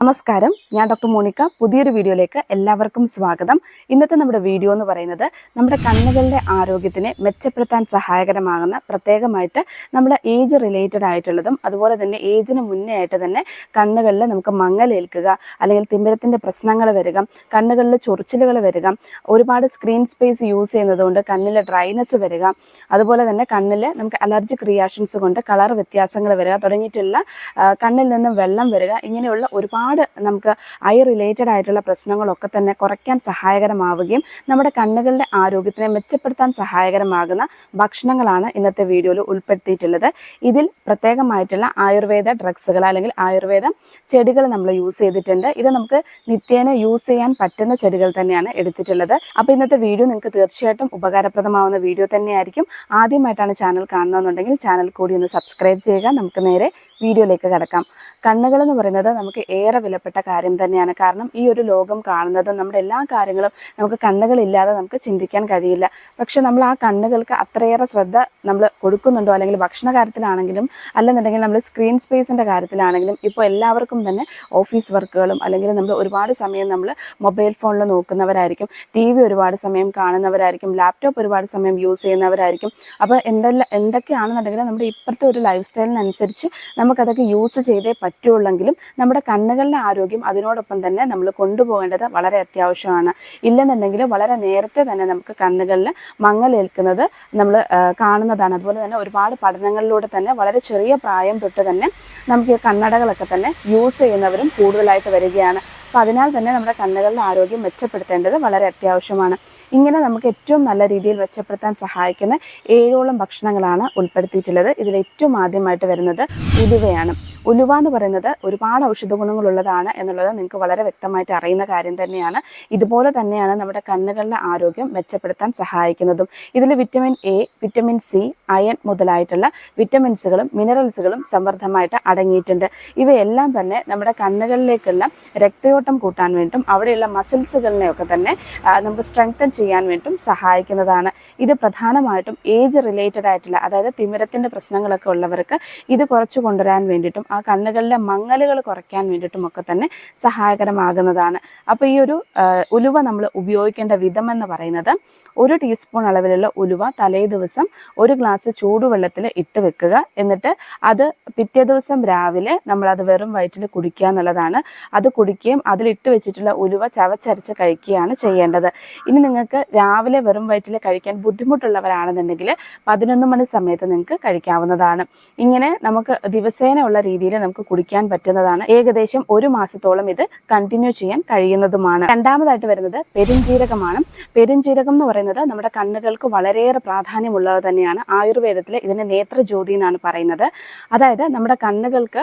നമസ്കാരം. ഞാൻ doctor Monica. പുതിയൊരു വീഡിയോയിലേക്ക് എല്ലാവർക്കും സ്വാഗതം. ഇന്നത്തെ നമ്മുടെ വീഡിയോ എന്ന് പറയുന്നത് നമ്മുടെ കണ്ണുകളുടെ ആരോഗ്യത്തിനെ മെച്ചപ്പെടുത്താൻ സഹായകരമാകുന്ന പ്രത്യേകമായിട്ട് നമ്മുടെ ഏജ് റിലേറ്റഡ് ആയിട്ടുള്ളതും അതുപോലെ തന്നെ ഏജിന് മുന്നേ ആയിട്ട് തന്നെ കണ്ണുകളിൽ നമുക്ക് മങ്ങലേൽക്കുക അല്ലെങ്കിൽ തിമിരത്തിന്റെ പ്രശ്നങ്ങൾ വരിക കണ്ണുകളിൽ ചൊറിച്ചിലുകൾ വരിക ഒരുപാട് സ്ക്രീൻ സ്പേസ് യൂസ് ചെയ്യുന്നതുകൊണ്ട് കണ്ണിലെ ഡ്രൈനെസ് വരിക അതുപോലെ തന്നെ കണ്ണിൽ നമുക്ക് അലർജിക് റിയാക്ഷൻസ് കൊണ്ട് കളർ വ്യത്യാസങ്ങൾ വരിക തുടങ്ങിയിട്ടുള്ള കണ്ണിൽ നിന്നും വെള്ളം വരിക ഇങ്ങനെയുള്ള ഒരുപാട് നമുക്ക് ഐ റിലേറ്റഡ് ആയിട്ടുള്ള പ്രശ്നങ്ങളൊക്കെ തന്നെ കുറയ്ക്കാൻ സഹായകരമാവുകയും നമ്മുടെ കണ്ണുകളുടെ ആരോഗ്യത്തിനെ മെച്ചപ്പെടുത്താൻ സഹായകരമാകുന്ന ഭക്ഷണങ്ങളാണ് ഇന്നത്തെ വീഡിയോയിൽ ഉൾപ്പെടുത്തിയിട്ടുള്ളത്. ഇതിൽ പ്രത്യേകമായിട്ടുള്ള ആയുർവേദ ഡ്രഗ്സുകൾ അല്ലെങ്കിൽ ആയുർവേദ ചെടികൾ നമ്മൾ യൂസ് ചെയ്തിട്ടുണ്ട്. ഇത് നമുക്ക് നിത്യേന യൂസ് ചെയ്യാൻ പറ്റുന്ന ചെടികൾ തന്നെയാണ് എടുത്തിട്ടുള്ളത്. അപ്പോൾ ഇന്നത്തെ വീഡിയോ നിങ്ങൾക്ക് തീർച്ചയായിട്ടും ഉപകാരപ്രദമാവുന്ന വീഡിയോ തന്നെയായിരിക്കും. ആദ്യമായിട്ടാണ് ചാനൽ കാണുന്നതെന്നുണ്ടെങ്കിൽ ചാനൽ കൂടി ഒന്ന് സബ്സ്ക്രൈബ് ചെയ്യുക. നമുക്ക് നേരെ വീഡിയോയിലേക്ക് കടക്കാം. കണ്ണുകൾ എന്ന് പറയുന്നത് നമുക്ക് ഏറെ വിലപ്പെട്ട കാര്യം തന്നെയാണ്. കാരണം ഈ ഒരു ലോകം കാണുന്നതും നമ്മുടെ എല്ലാ കാര്യങ്ങളും നമുക്ക് കണ്ണുകളില്ലാതെ നമുക്ക് ചിന്തിക്കാൻ കഴിയില്ല. പക്ഷെ നമ്മൾ ആ കണ്ണുകൾക്ക് അത്രയേറെ ശ്രദ്ധ നമ്മൾ കൊടുക്കുന്നുണ്ടോ? അല്ലെങ്കിൽ ഭക്ഷണ കാര്യത്തിലാണെങ്കിലും അല്ലെന്നുണ്ടെങ്കിൽ നമ്മൾ സ്ക്രീൻ സ്പേസിന്റെ കാര്യത്തിലാണെങ്കിലും ഇപ്പോൾ എല്ലാവർക്കും തന്നെ ഓഫീസ് വർക്കുകളും അല്ലെങ്കിൽ നമ്മൾ ഒരുപാട് സമയം നമ്മൾ മൊബൈൽ ഫോണിൽ നോക്കുന്നവരായിരിക്കും. ടി വി ഒരുപാട് സമയം കാണുന്നവരായിരിക്കും. ലാപ്ടോപ്പ് ഒരുപാട് സമയം യൂസ് ചെയ്യുന്നവരായിരിക്കും. അപ്പോൾ എന്തെല്ലാം എന്തൊക്കെയാണെന്നുണ്ടെങ്കിൽ നമ്മുടെ ഇപ്പോഴത്തെ ഒരു ലൈഫ് സ്റ്റൈലിനനുസരിച്ച് നമുക്കതൊക്കെ യൂസ് ചെയ്തേ പറ്റുള്ളെങ്കിലും നമ്മുടെ കണ്ണുകളുടെ ആരോഗ്യം അതിനോടൊപ്പം തന്നെ നമ്മൾ കൊണ്ടുപോകേണ്ടത് വളരെ അത്യാവശ്യമാണ്. ഇല്ലെന്നുണ്ടെങ്കിൽ വളരെ നേരത്തെ തന്നെ നമുക്ക് കണ്ണുകളിൽ മങ്ങലേൽക്കുന്നത് നമ്മൾ കാണുന്നതാണ്. അതുപോലെ തന്നെ ഒരുപാട് പഠനങ്ങളിലൂടെ തന്നെ വളരെ ചെറിയ പ്രായം തൊട്ട് തന്നെ നമുക്ക് ഈ കണ്ണടകളൊക്കെ തന്നെ യൂസ് ചെയ്യുന്നവരും കൂടുതലായിട്ട് വരികയാണ്. അപ്പോൾ അതിനാൽ തന്നെ നമ്മുടെ കണ്ണുകളുടെ ആരോഗ്യം മെച്ചപ്പെടുത്തേണ്ടത് വളരെ അത്യാവശ്യമാണ്. ഇങ്ങനെ നമുക്ക് ഏറ്റവും നല്ല രീതിയിൽ മെച്ചപ്പെടുത്താൻ സഹായിക്കുന്ന ഏഴോളം ഭക്ഷണങ്ങളാണ് ഉൾപ്പെടുത്തിയിട്ടുള്ളത്. ഇതിൽ ഏറ്റവും ആദ്യമായിട്ട് വരുന്നത് ഉലുവയാണ്. ഉലുവ എന്ന് പറയുന്നത് ഒരുപാട് ഔഷധ ഗുണങ്ങളുള്ളതാണ് എന്നുള്ളത് നിങ്ങൾക്ക് വളരെ വ്യക്തമായിട്ട് അറിയുന്ന കാര്യം തന്നെയാണ്. ഇതുപോലെ തന്നെയാണ് നമ്മുടെ കണ്ണുകളുടെ ആരോഗ്യം മെച്ചപ്പെടുത്താൻ സഹായിക്കുന്നതും. ഇതിൽ vitamin A vitamin C iron മുതലായിട്ടുള്ള വിറ്റമിൻസുകളും മിനറൽസുകളും സമൃദ്ധമായിട്ട് അടങ്ങിയിട്ടുണ്ട്. ഇവയെല്ലാം തന്നെ നമ്മുടെ കണ്ണുകളിലേക്കുള്ള രക്തയോട്ടം കൂട്ടാൻ വേണ്ടിയിട്ടും അവിടെയുള്ള മസിൽസുകളിനെയൊക്കെ തന്നെ നമുക്ക് സ്ട്രെങ്തൻ ചെയ്യാൻ വേണ്ടിയിട്ടും സഹായിക്കുന്നതാണ്. ഇത് പ്രധാനമായിട്ടും ഏജ് റിലേറ്റഡ് ആയിട്ടുള്ള അതായത് തിമിരത്തിന്റെ പ്രശ്നങ്ങളൊക്കെ ഉള്ളവർക്ക് ഇത് കുറച്ച് കൊണ്ടുവരാൻ വേണ്ടിയിട്ടും ആ കണ്ണുകളിലെ മങ്ങലുകൾ കുറയ്ക്കാൻ വേണ്ടിയിട്ടും ഒക്കെ തന്നെ സഹായകരമാകുന്നതാണ്. അപ്പോൾ ഈ ഒരു ഉലുവ നമ്മൾ ഉപയോഗിക്കേണ്ട വിധം എന്ന് പറയുന്നത് ഒരു ടീസ്പൂൺ അളവിലുള്ള ഉലുവ തലേ ദിവസം ഒരു ഗ്ലാസ് ചൂടുവെള്ളത്തിൽ ഇട്ട് വെക്കുക. എന്നിട്ട് അത് പിറ്റേ ദിവസം രാവിലെ നമ്മൾ അത് വെറും വയറ്റിൽ കുടിക്കുക എന്നുള്ളതാണ്. അത് കുടിക്കുകയും അതിലിട്ട് വെച്ചിട്ടുള്ള ഉലുവ ചവച്ചരച്ച് കഴിക്കുകയാണ് ചെയ്യേണ്ടത്. ഇനി നിങ്ങൾക്ക് രാവിലെ വെറും വയറ്റിൽ കഴിക്കാൻ ബുദ്ധിമുട്ടുള്ളവരാണെന്നുണ്ടെങ്കിൽ പതിനൊന്ന് മണി സമയത്ത് നിങ്ങൾക്ക് കഴിക്കാവുന്നതാണ്. ഇങ്ങനെ നമുക്ക് ദിവസേന ഉള്ള രീതിയിൽ നമുക്ക് കുടിക്കാൻ പറ്റുന്നതാണ്. ഏകദേശം ഒരു മാസത്തോളം ഇത് കണ്ടിന്യൂ ചെയ്യാൻ കഴിയുന്നതുമാണ്. രണ്ടാമതായിട്ട് വരുന്നത് പെരുംജീരകമാണ്. പെരുംജീരകം എന്ന് പറയുന്നത് നമ്മുടെ കണ്ണുകൾക്ക് വളരെയേറെ പ്രാധാന്യമുള്ളത് തന്നെയാണ്. ആയുർവേദത്തിൽ ഇതിനെ നേത്രജ്യോതി എന്നാണ് പറയുന്നത്. അതായത് നമ്മുടെ കണ്ണുകൾക്ക്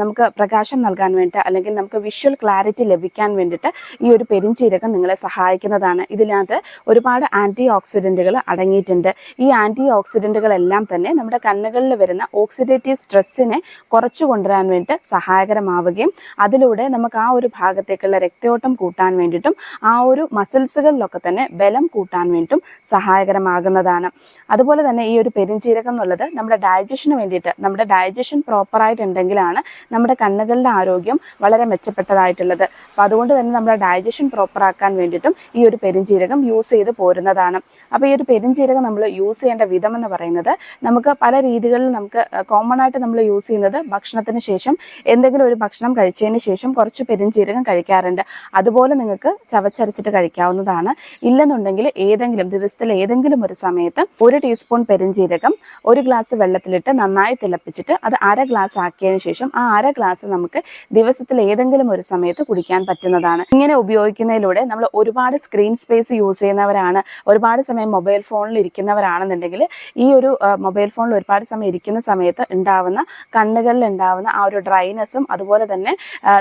നമുക്ക് പ്രകാശം നൽകാൻ വേണ്ടി അല്ലെങ്കിൽ നമുക്ക് വിഷ്വൽ ക്ലാരിറ്റി ലഭിക്കാൻ വേണ്ടിയിട്ട് ഈ ഒരു പെരിഞ്ചീരകം നിങ്ങളെ സഹായിക്കുന്നതാണ്. ഇതിനകത്ത് ഒരുപാട് ആന്റി ഓക്സിഡന്റുകൾ അടങ്ങിയിട്ടുണ്ട്. ഈ ആന്റി ഓക്സിഡന്റുകളെല്ലാം തന്നെ നമ്മുടെ കണ്ണുകളിൽ വരുന്ന ഓക്സിഡേറ്റീവ് സ്ട്രെസ്സിനെ കുറച്ചു കൊണ്ടുവരാൻ വേണ്ടിയിട്ട് സഹായകരമാവുകയും അതിലൂടെ നമുക്ക് ആ ഒരു ഭാഗത്തേക്കുള്ള രക്തയോട്ടം കൂട്ടാൻ വേണ്ടിയിട്ടും ആ ഒരു മസിൽസുകളിലൊക്കെ തന്നെ ബലം കൂട്ടാൻ വേണ്ടിയിട്ടും സഹായകരമാകുന്നതാണ്. അതുപോലെ തന്നെ ഈ ഒരു പെരിഞ്ചീരകം എന്നുള്ളത് നമ്മുടെ ഡയജഷന് വേണ്ടിയിട്ട് നമ്മുടെ ഡയജഷൻ പ്രോപ്പറായിട്ടുണ്ടെങ്കിലാണ് നമ്മുടെ കണ്ണുകളുടെ ആരോഗ്യം വളരെ മെച്ചപ്പെട്ടതായിട്ടുള്ളത്. അപ്പോൾ അതുകൊണ്ട് തന്നെ നമ്മുടെ ഡൈജഷൻ പ്രോപ്പറാക്കാൻ വേണ്ടിയിട്ടും ഈ ഒരു പെരിഞ്ചീരകം യൂസ് ചെയ്ത് പോരുന്നതാണ്. അപ്പോൾ ഈ ഒരു പെരിഞ്ചീരകം നമ്മൾ യൂസ് ചെയ്യേണ്ട വിധം എന്ന് പറയുന്നത് നമുക്ക് പല രീതികളിൽ നമുക്ക് കോമൺ ആയിട്ട് നമ്മൾ യൂസ് ചെയ്യുന്നത് ഭക്ഷണത്തിന് ശേഷം എന്തെങ്കിലും ഒരു ഭക്ഷണം കഴിച്ചതിന് ശേഷം കുറച്ച് പെരിഞ്ചീരകം കഴിക്കാറുണ്ട്. അതുപോലെ നിങ്ങൾക്ക് ചവച്ചരച്ചിട്ട് കഴിക്കാവുന്നതാണ്. ഇല്ലെന്നുണ്ടെങ്കിൽ ഏതെങ്കിലും ദിവസത്തിൽ ഏതെങ്കിലും ഒരു സമയത്ത് ഒരു ടീസ്പൂൺ പെരിഞ്ചീരകം ഒരു ഗ്ലാസ് വെള്ളത്തിലിട്ട് നന്നായി തിളപ്പിച്ചിട്ട് അത് അര ഗ്ലാസ് ആക്കിയതിന് ശേഷം ആ അര ഗ്ലാസ് നമുക്ക് ദിവസത്തിൽ ഏതെങ്കിലും ഒരു സമയത്ത് കുടിക്കാൻ പറ്റുന്നതാണ്. ഇങ്ങനെ ഉപയോഗിക്കുന്നതിലൂടെ നമ്മൾ ഒരുപാട് സ്ക്രീൻ സ്പേസ് യൂസ് ചെയ്യുന്നവരാണ് ഒരുപാട് സമയം മൊബൈൽ ഫോണിൽ ഇരിക്കുന്നവരാണെന്നുണ്ടെങ്കിൽ ഈ ഒരു മൊബൈൽ ഫോണിൽ ഒരുപാട് സമയം ഇരിക്കുന്ന സമയത്ത് ഉണ്ടാവുന്ന കണ്ണുകളിൽ ഉണ്ടാവുന്ന ആ ഒരു ഡ്രൈനെസ്സും അതുപോലെ തന്നെ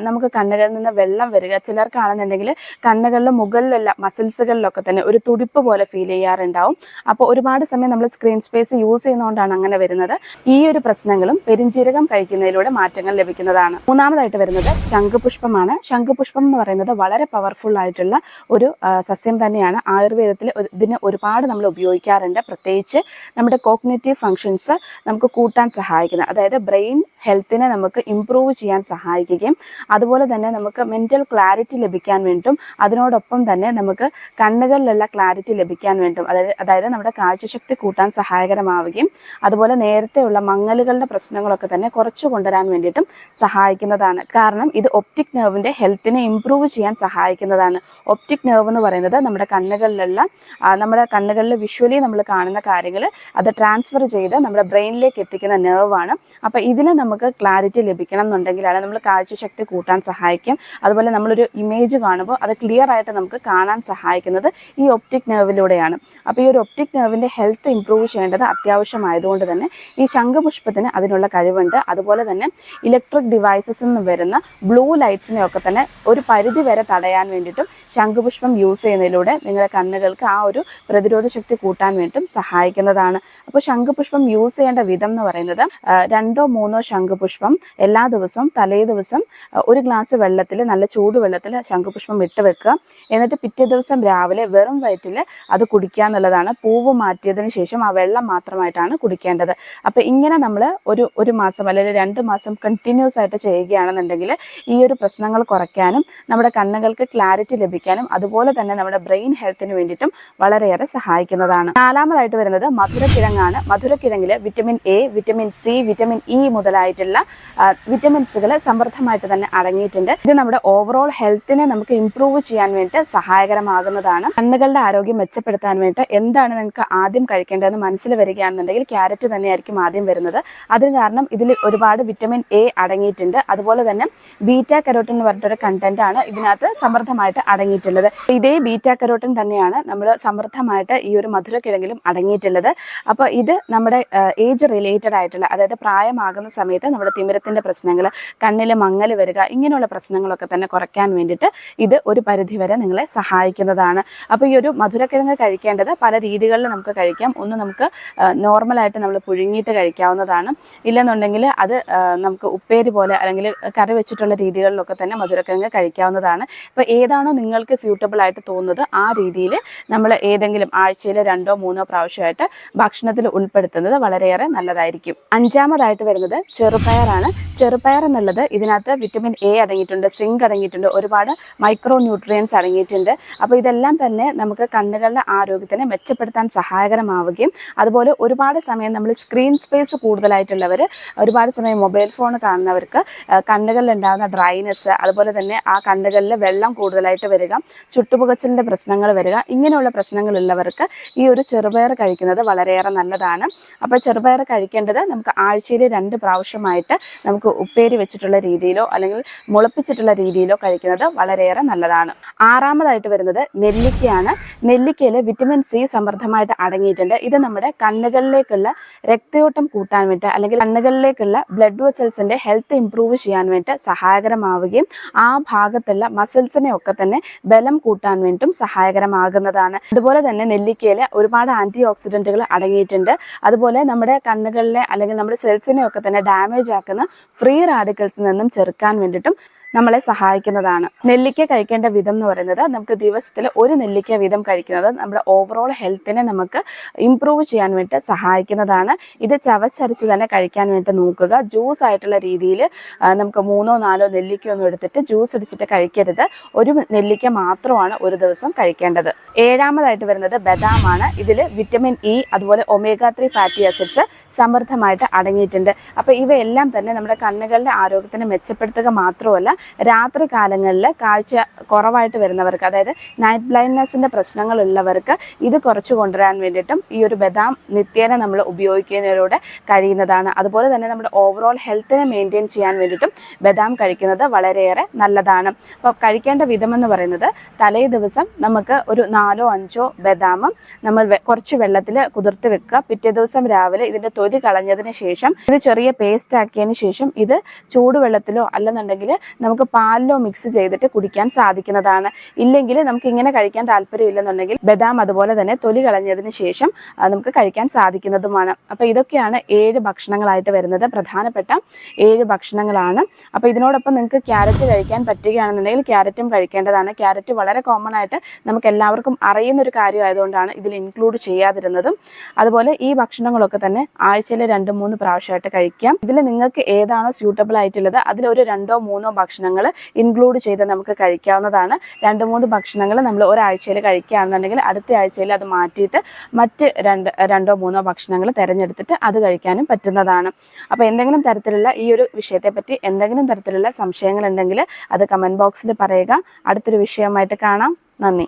നമുക്ക് കണ്ണുകളിൽ നിന്ന് വെള്ളം വരിക. ചിലർക്കാണെന്നുണ്ടെങ്കിൽ കണ്ണുകളിലെ മുകളിലുള്ള മസിൽസുകളിലൊക്കെ തന്നെ ഒരു തുടിപ്പ് പോലെ ഫീൽ ചെയ്യാറുണ്ടാവും. അപ്പോൾ ഒരുപാട് സമയം നമ്മൾ സ്ക്രീൻ സ്പേസ് യൂസ് ചെയ്യുന്നതുകൊണ്ടാണ് അങ്ങനെ വരുന്നത്. ഈ ഒരു പ്രശ്നങ്ങളും പെരിഞ്ചീരകം കഴിക്കുന്നതിലൂടെ മാറ്റങ്ങൾ ലഭിക്കുന്നതാണ്. മൂന്നാമതായിട്ട് വരുന്നത് ശംഖുപുഷ്പമാണ്. ശംഖുപുഷ്പം എന്ന് പറയുന്നത് വളരെ പവർഫുൾ ആയിട്ടുള്ള ഒരു സസ്യം തന്നെയാണ്. ആയുർവേദത്തിൽ ഇതിന് ഒരുപാട് നമ്മൾ ഉപയോഗിക്കാറുണ്ട്. പ്രത്യേകിച്ച് നമ്മുടെ കോഗ്നേറ്റീവ് ഫങ്ഷൻസ് നമുക്ക് കൂട്ടാൻ സഹായിക്കുന്നത് അതായത് ബ്രെയിൻ ഹെൽത്തിനെ നമുക്ക് ഇമ്പ്രൂവ് ചെയ്യാൻ സഹായിക്കുകയും അതുപോലെ തന്നെ നമുക്ക് മെന്റൽ ക്ലാരിറ്റി ലഭിക്കാൻ വേണ്ടിയിട്ടും അതിനോടൊപ്പം തന്നെ നമുക്ക് കണ്ണുകളിലുള്ള ക്ലാരിറ്റി ലഭിക്കാൻ വേണ്ടിയിട്ടും അതായത് അതായത് നമ്മുടെ കാഴ്ചശക്തി കൂട്ടാൻ സഹായകരമാവുകയും അതുപോലെ നേരത്തെയുള്ള മങ്ങലുകളുടെ പ്രശ്നങ്ങളൊക്കെ തന്നെ കുറച്ചു കൊണ്ടുവരാൻ വേണ്ടിയിട്ടും സഹായിക്കുന്നതാണ്. കാരണം ഇത് ഒപ്റ്റിക് നെർവിന്റെ ഹെൽത്തിനെ ഇമ്പ്രൂവ് ചെയ്യാൻ സഹായിക്കുന്നതാണ്. ഒപ്റ്റിക് നെർവ് എന്ന് പറയുന്നത് നമ്മുടെ കണ്ണുകളിലുള്ള നമ്മുടെ കണ്ണുകളിൽ വിഷ്വലി നമ്മൾ കാണുന്ന കാര്യങ്ങൾ അത് ട്രാൻസ്ഫർ ചെയ്ത് നമ്മുടെ ബ്രെയിനിലേക്ക് എത്തിക്കുന്ന നെർവാണ് അപ്പോൾ ഇതിനെ നമുക്ക് ക്ലാരിറ്റി ലഭിക്കണം എന്നുണ്ടെങ്കിൽ എന്നുണ്ടെങ്കിലാണ് നമ്മൾ കാഴ്ചശക്തി കൂട്ടാൻ സഹായിക്കും. അതുപോലെ നമ്മളൊരു ഇമേജ് കാണുമ്പോൾ അത് ക്ലിയർ ആയിട്ട് നമുക്ക് കാണാൻ സഹായിക്കുന്നത് ഈ ഒപ്റ്റിക് നെർവിലൂടെയാണ് അപ്പോൾ ഈ ഒരു ഒപ്റ്റിക് നെർവിന്റെ ഹെൽത്ത് ഇമ്പ്രൂവ് ചെയ്യേണ്ടത് അത്യാവശ്യമായതുകൊണ്ട് തന്നെ ഈ ശംഖുപുഷ്പത്തിന് അതിനുള്ള കഴിവുണ്ട്. അതുപോലെ തന്നെ ഇലക്ട്രിക് ഡിവൈസസിൽ നിന്ന് വരുന്ന ബ്ലൂ ലൈറ്റ്സിനെയൊക്കെ തന്നെ ഒരു പരിധി വരെ തടയാൻ വേണ്ടിയിട്ടും ശംഖുപുഷ്പം യൂസ് ചെയ്യുന്നതിലൂടെ നിങ്ങളുടെ കണ്ണുകൾക്ക് ആ ഒരു പ്രതിരോധ ശക്തി കൂട്ടാൻ വേണ്ടിയിട്ടും സഹായിക്കുന്നതാണ്. അപ്പോൾ ശംഖുപുഷ്പം യൂസ് ചെയ്യേണ്ട വിധം എന്ന് പറയുന്നത് രണ്ടോ മൂന്നോ ശംഖുപുഷ്പം എല്ലാ ദിവസവും തലേ ദിവസം ഒരു ഗ്ലാസ് വെള്ളത്തിൽ നല്ല ചൂടുവെള്ളത്തിൽ ശംഖുപുഷ്പം ഇട്ട് വെക്കുക. എന്നിട്ട് പിറ്റേ ദിവസം രാവിലെ വെറും വയറ്റിൽ അത് കുടിക്കുക എന്നുള്ളതാണ് പൂവ് മാറ്റിയതിന് ശേഷം ആ വെള്ളം മാത്രമായിട്ടാണ് കുടിക്കേണ്ടത്. അപ്പോൾ ഇങ്ങനെ നമ്മൾ ഒരു ഒരു മാസം അല്ലെങ്കിൽ രണ്ട് മാസം കണ്ടിന്യൂസ് ആയിട്ട് ചെയ്യുകയാണെന്നുണ്ടെങ്കിൽ ഈ ഒരു പ്രശ്നങ്ങൾ കുറയ്ക്കാനും നമ്മുടെ കണ്ണുകൾക്ക് ക്ലാരിറ്റി ലഭിക്കാനും അതുപോലെ തന്നെ നമ്മുടെ ബ്രെയിൻ ഹെൽത്തിന് വേണ്ടിയിട്ടും വളരെയേറെ സഹായിക്കുന്നതാണ്. നാലാമതായിട്ട് വരുന്നത് മധുരക്കിഴങ്ങാണ്. മധുരക്കിഴങ്ങിൽ vitamin A vitamin C vitamin E മുതലായിട്ടുള്ള വിറ്റമിൻസുകൾ സമൃദ്ധമായിട്ട് തന്നെ അടങ്ങിയിട്ടുണ്ട്. ഇത് നമ്മുടെ ഓവറോൾ ഹെൽത്തിനെ നമുക്ക് ഇംപ്രൂവ് ചെയ്യാൻ വേണ്ടി സഹായകരമാകുന്നതാണ്. കണ്ണുകളുടെ ആരോഗ്യം മെച്ചപ്പെടുത്താൻ വേണ്ടി എന്താണ് നിങ്ങൾക്ക് ആദ്യം കഴിക്കേണ്ടതെന്ന് മനസ്സിൽ വരികയാണെന്നുണ്ടെങ്കിൽ ക്യാരറ്റ് തന്നെയായിരിക്കും ആദ്യം വരുന്നത്. അതിന് കാരണം ഇതിൽ ഒരുപാട് വിറ്റമിൻ എ അടങ്ങിയിട്ടുണ്ട്. അതുപോലെ തന്നെ ബീറ്റാ കരോട്ടിൻ എന്ന് പറഞ്ഞിട്ടൊരു കണ്ടന്റ് ആണ് ഇതിനകത്ത് സമൃദ്ധമായിട്ട് അടങ്ങിയിട്ടുള്ളത്. ഇതേ ബീറ്റാ കരോട്ടിൻ തന്നെയാണ് നമ്മൾ സമൃദ്ധമായിട്ട് ഈ ഒരു മധുരക്കിഴങ്ങിലും അടങ്ങിയിട്ടുള്ളത്. അപ്പോൾ ഇത് നമ്മുടെ ഏജ് റിലേറ്റഡ് ആയിട്ടുള്ള അതായത് പ്രായമാകുന്ന സമയത്ത് നമ്മുടെ തിമിരത്തിന്റെ പ്രശ്നങ്ങൾ കണ്ണിൽ മങ്ങൽ വരിക ഇങ്ങനെയുള്ള പ്രശ്നങ്ങളൊക്കെ തന്നെ കുറയ്ക്കാൻ വേണ്ടിയിട്ട് ഇത് ഒരു പരിധിവരെ നിങ്ങളെ സഹായിക്കുന്നതാണ്. അപ്പോൾ ഈ ഒരു മധുരക്കിഴങ്ങ് കഴിക്കേണ്ടത് പല രീതികളിൽ നമുക്ക് കഴിക്കാം. ഒന്ന് നമുക്ക് നോർമലായിട്ട് നമ്മൾ പുഴുങ്ങിയിട്ട് കഴിക്കാവുന്നതാണ്. ഇല്ലെന്നുണ്ടെങ്കിൽ അത് നമുക്ക് ഉപ്പേരി പോലെ അല്ലെങ്കിൽ കറി വെച്ചിട്ടുള്ള രീതികളിലൊക്കെ തന്നെ മധുരക്കിഴങ്ങ് കഴിക്കാവുന്നതാണ്. ഇപ്പോൾ ഏതാണോ നിങ്ങൾക്ക് സ്യൂട്ടബിൾ ആയിട്ട് തോന്നുന്നത് ആ രീതിയിൽ നമ്മൾ ഏതെങ്കിലും ആഴ്ചയിൽ രണ്ടോ മൂന്നോ പ്രാവശ്യമായിട്ട് ഭക്ഷണത്തിൽ ഉൾപ്പെടുത്തുന്നത് വളരെയേറെ നല്ലതായിരിക്കും. അഞ്ചാമതായിട്ട് വരുന്നത് ചെറുപയറാണ്. ചെറുപയർ എന്നുള്ളത് ഇതിനകത്ത് വിറ്റമിൻ എ അടങ്ങിയിട്ടുണ്ട് സിങ്ക് അടങ്ങിയിട്ടുണ്ട് ഒരുപാട് മൈക്രോ ന്യൂട്രിയൻസ് അടങ്ങിയിട്ടുണ്ട്. അപ്പോൾ ഇതെല്ലാം തന്നെ നമുക്ക് കണ്ണുകളുടെ ആരോഗ്യത്തിനെ മെച്ചപ്പെടുത്താൻ സഹായകരമാവുകയും അതുപോലെ ഒരുപാട് സമയം നമ്മൾ സ്ക്രീൻ സ്പേസ് കൂടുതലായിട്ടുള്ളവർ ഒരുപാട് സമയം മൊബൈൽ ഫോൺ കാണുന്നവർക്ക് കണ്ണുകളിലുണ്ടാകുന്ന ഡ്രൈനെസ് അതുപോലെ തന്നെ ആ കണ്ണുകളിൽ വെള്ളം കൂടുതലായിട്ട് വരിക ചുട്ടുപുകച്ചിലിന്റെ പ്രശ്നങ്ങൾ വരിക ഇങ്ങനെയുള്ള പ്രശ്നങ്ങളുള്ളവർക്ക് ഈ ഒരു ചെറുപയർ കഴിക്കുന്നത് വളരെയേറെ നല്ലതാണ്. അപ്പോൾ ചെറുപയർ കഴിക്കേണ്ടത് നമുക്ക് ആഴ്ചയിൽ രണ്ട് പ്രാവശ്യമായിട്ട് നമുക്ക് ഉപ്പേരി വെച്ചിട്ടുള്ള രീതിയിലോ അല്ലെങ്കിൽ മുളപ്പിച്ചിട്ടുള്ള രീതിയിലോ കഴിക്കുന്നത് വളരെയേറെ നല്ലതാണ്. ആറാമതായിട്ട് വരുന്നത് നെല്ലിക്കയാണ്. നെല്ലിക്കയിൽ വിറ്റമിൻ സി സമൃദ്ധമായിട്ട് അടങ്ങിയിട്ടുണ്ട്. ഇത് നമ്മുടെ കണ്ണുകളിലേക്കുള്ള രക്തയോട്ടം കൂട്ടാൻ വേണ്ടി അല്ലെങ്കിൽ കണ്ണുകളിലേക്കുള്ള ബ്ലഡ് വെസൽസിന്റെ ഹെൽത്ത് ഇംപ്രൂവ് ചെയ്യാൻ വേണ്ടി സഹായകരമാവുകയും ആ ഭാഗത്തുള്ള മസിൽസിനെ ഒക്കെ തന്നെ ബലം കൂട്ടാൻ വേണ്ടിയും സഹായകരമാകുന്നതാണ്. അതുപോലെ തന്നെ നെല്ലിക്കയിൽ ഒരുപാട് ആന്റി ഓക്സിഡന്റുകൾ അടങ്ങിയിട്ടുണ്ട്. അതുപോലെ നമ്മുടെ കണ്ണുകളിലെ അല്ലെങ്കിൽ നമ്മുടെ സെൽസിനെ ഒക്കെ തന്നെ ആക്കുന്ന ഫ്രീ റാഡിക്കൽസിൽ നിന്നും ചെറുക്കാൻ വേണ്ടിയിട്ടും നമ്മളെ സഹായിക്കുന്നതാണ്. നെല്ലിക്ക കഴിക്കേണ്ട വിധം എന്ന് പറയുന്നത് നമുക്ക് ദിവസത്തിൽ ഒരു നെല്ലിക്ക വീതം കഴിക്കുന്നത് നമ്മുടെ ഓവറോൾ ഹെൽത്തിനെ നമുക്ക് ഇമ്പ്രൂവ് ചെയ്യാൻ വേണ്ടി സഹായിക്കുന്നതാണ്. ഇത് ചവച്ചരച്ച് തന്നെ കഴിക്കാൻ വേണ്ടി നോക്കുക. ജ്യൂസ് ആയിട്ടുള്ള രീതിയിൽ നമുക്ക് മൂന്നോ നാലോ നെല്ലിക്ക ഒന്നും എടുത്തിട്ട് ജ്യൂസ് അടിച്ചിട്ട് കഴിക്കരുത്. ഒരു നെല്ലിക്ക മാത്രമാണ് ഒരു ദിവസം കഴിക്കേണ്ടത്. ഏഴാമതായിട്ട് വരുന്നത് ബദാമാണ്. ഇതിൽ വിറ്റമിൻ ഇ അതുപോലെ ഒമേഗ ത്രീ ഫാറ്റി ആസിഡ്സ് സമൃദ്ധമായിട്ട് അടങ്ങിയിട്ടുണ്ട്. അപ്പോൾ ഇവയെല്ലാം തന്നെ നമ്മുടെ കണ്ണുകളുടെ ആരോഗ്യത്തിന് മെച്ചപ്പെടുത്തുക മാത്രമല്ല രാത്രി കാലങ്ങളിൽ കാഴ്ച കുറവായിട്ട് വരുന്നവർക്ക് അതായത് നൈറ്റ് ബ്ലൈൻഡ്നെസ്സിന്റെ പ്രശ്നങ്ങളുള്ളവർക്ക് ഇത് കുറച്ച് കൊണ്ടുവരാൻ വേണ്ടിയിട്ടും ഈ ഒരു ബദാം നിത്യേന നമ്മൾ ഉപയോഗിക്കുന്നതിലൂടെ കഴിയുന്നതാണ്. അതുപോലെ തന്നെ നമ്മുടെ ഓവറോൾ ഹെൽത്തിനെ മെയിന്റെയിൻ ചെയ്യാൻ വേണ്ടിയിട്ടും ബദാം കഴിക്കുന്നത് വളരെയേറെ നല്ലതാണ്. അപ്പോൾ കഴിക്കേണ്ട വിധമെന്ന് പറയുന്നത് തലേ ദിവസം നമുക്ക് ഒരു നാലോ അഞ്ചോ ബദാമും നമ്മൾ കുറച്ച് വെള്ളത്തിൽ കുതിർത്ത് വെക്കുക. പിറ്റേ ദിവസം രാവിലെ ഇതിന്റെ തൊലി കളഞ്ഞതിന് ശേഷം ഇത് ചെറിയ പേസ്റ്റ് ആക്കിയതിന് ശേഷം ഇത് ചൂടുവെള്ളത്തിലോ അല്ലെന്നുണ്ടെങ്കിൽ നമുക്ക് നമുക്ക് പാലിലോ മിക്സ് ചെയ്തിട്ട് കുടിക്കാൻ സാധിക്കുന്നതാണ്. ഇല്ലെങ്കിൽ നമുക്ക് ഇങ്ങനെ കഴിക്കാൻ താല്പര്യമില്ലെന്നുണ്ടെങ്കിൽ ബദാം അതുപോലെ തന്നെ തൊലി കളഞ്ഞതിന് ശേഷം നമുക്ക് കഴിക്കാൻ സാധിക്കുന്നതുമാണ്. അപ്പോൾ ഇതൊക്കെയാണ് ഏഴ് ഭക്ഷണങ്ങളായിട്ട് വരുന്നത്. പ്രധാനപ്പെട്ട ഏഴ് ഭക്ഷണങ്ങളാണ്. അപ്പോൾ ഇതിനോടൊപ്പം നിങ്ങൾക്ക് ക്യാരറ്റ് കഴിക്കാൻ പറ്റുകയാണെന്നുണ്ടെങ്കിൽ ക്യാരറ്റും കഴിക്കേണ്ടതാണ്. ക്യാരറ്റ് വളരെ കോമൺ ആയിട്ട് നമുക്ക് എല്ലാവർക്കും അറിയുന്ന ഒരു കാര്യമായതുകൊണ്ടാണ് ഇതിൽ ഇൻക്ലൂഡ് ചെയ്യാതിരുന്നതും. അതുപോലെ ഈ ഭക്ഷണങ്ങളൊക്കെ തന്നെ ആഴ്ചയിൽ രണ്ട് മൂന്ന് പ്രാവശ്യമായിട്ട് കഴിക്കാം. ഇതിൽ നിങ്ങൾക്ക് ഏതാണോ സ്യൂട്ടബിൾ ആയിട്ടുള്ളത് അതിൽ ഒരു രണ്ടോ മൂന്നോ ഭക്ഷണങ്ങൾ ഇൻക്ലൂഡ് ചെയ്ത് നമുക്ക് കഴിക്കാവുന്നതാണ്. രണ്ട് മൂന്ന് ഭക്ഷണങ്ങൾ നമ്മൾ ഒരാഴ്ചയിൽ കഴിക്കുകയാണെന്നുണ്ടെങ്കിൽ അടുത്ത ആഴ്ചയിൽ അത് മാറ്റിയിട്ട് മറ്റ് രണ്ട് രണ്ടോ മൂന്നോ ഭക്ഷണങ്ങൾ തിരഞ്ഞെടുത്തിട്ട് അത് കഴിക്കാനും പറ്റുന്നതാണ്. അപ്പോൾ എന്തെങ്കിലും തരത്തിലുള്ള ഈ ഒരു വിഷയത്തെപ്പറ്റി എന്തെങ്കിലും തരത്തിലുള്ള സംശയങ്ങളുണ്ടെങ്കിൽ അത് കമന്റ് ബോക്സിൽ പറയുക. അടുത്തൊരു വിഷയമായിട്ട് കാണാം. നന്ദി.